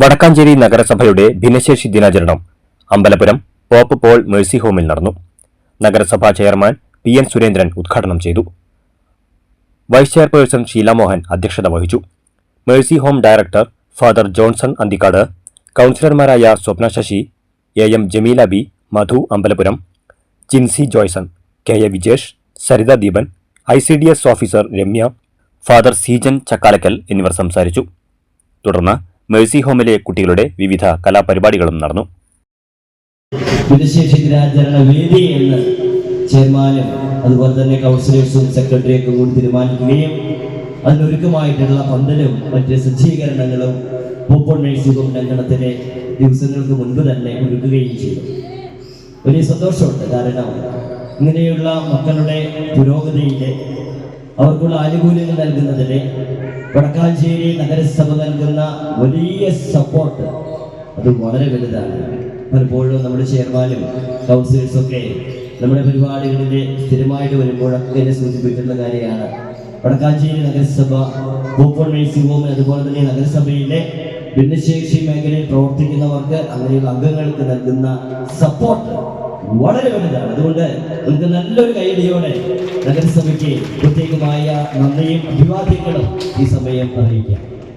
വടക്കാഞ്ചേരി നഗരസഭയുടെ ഭിന്നശേഷി ദിനാചരണം. അമ്പലപുരം പോപ്പ് പോൾ മേഴ്സി ഹോമിൽ നടന്നു. നഗരസഭാ ചെയർമാൻ പി എൻ സുരേന്ദ്രൻ ഉദ്ഘാടനം ചെയ്തു. വൈസ് ചെയർപേഴ്സൺ ഷീല മോഹൻ അധ്യക്ഷത വഹിച്ചു. Mercy Home director Father Johnson Anthikkad കൌൺസിലർമാരായ Swapna Sasi A M Jameela B Madhu Ambalapuram Chinsy Joyson K A Vijesh Saritha Deepan I C D S officer Ramya Father Seejan Chakkalakkal എന്നിവർ സംസാരിച്ചു. തുടർന്ന് Mercy ഹോമിലെ കുട്ടികളുടെ വിവിധ കലാപരിപാടികളും നടന്നു. ഭിന്നശേഷി ദിനാചരണ വേദി എന്ന് ചെയർമാനും അതുപോലെ തന്നെ കൗൺസിലേഴ്സും സെക്രട്ടറിയൊക്കെ കൂടി തീരുമാനിക്കുകയും അതിനൊരുക്കമായിട്ടുള്ള പന്തലും മറ്റ് സജ്ജീകരണങ്ങളും പൂപ്പോൾ മേഴ്സിയും ലംഘനത്തിലെ ദിവസങ്ങൾക്ക് മുൻപ് തന്നെ ഒരുക്കുകയും ചെയ്തു. വലിയ സന്തോഷമുണ്ട്. കാരണം ഇങ്ങനെയുള്ള മക്കളുടെ പുരോഗതിയിലെ അവർക്കുള്ള ആനുകൂല്യങ്ങൾ നൽകുന്നതിന് വടക്കാഞ്ചേരി നഗരസഭ നൽകുന്ന വലിയ സപ്പോർട്ട് അത് വളരെ വലുതാണ്. പലപ്പോഴും നമ്മുടെ ചെയർമാനും കൗൺസിലേഴ്സും ഒക്കെ നമ്മുടെ പരിപാടികളിൽ സ്ഥിരമായിട്ട് വരുമ്പോഴൊക്കെ എന്നെ സൂചിപ്പിക്കുന്ന കാര്യമാണ്. വടക്കാഞ്ചേരി നഗരസഭ പൂപ്പോൾ നഴ്സിംഗ് ഹോം അതുപോലെ തന്നെ നഗരസഭയിലെ ഭിന്നശേഷി മേഖലയിൽ പ്രവർത്തിക്കുന്നവർക്ക് അങ്ങനെയുള്ള അംഗങ്ങൾക്ക് നൽകുന്ന സപ്പോർട്ട് വളരെ വലുതാണ്. അതുകൊണ്ട് നമുക്ക് നല്ലൊരു കൈയടിയോടെ നഗരസഭയ്ക്ക് പ്രത്യേകമായ നന്ദിയും അഭിവാദ്യങ്ങളും ഈ സമയം അറിയിക്കാം.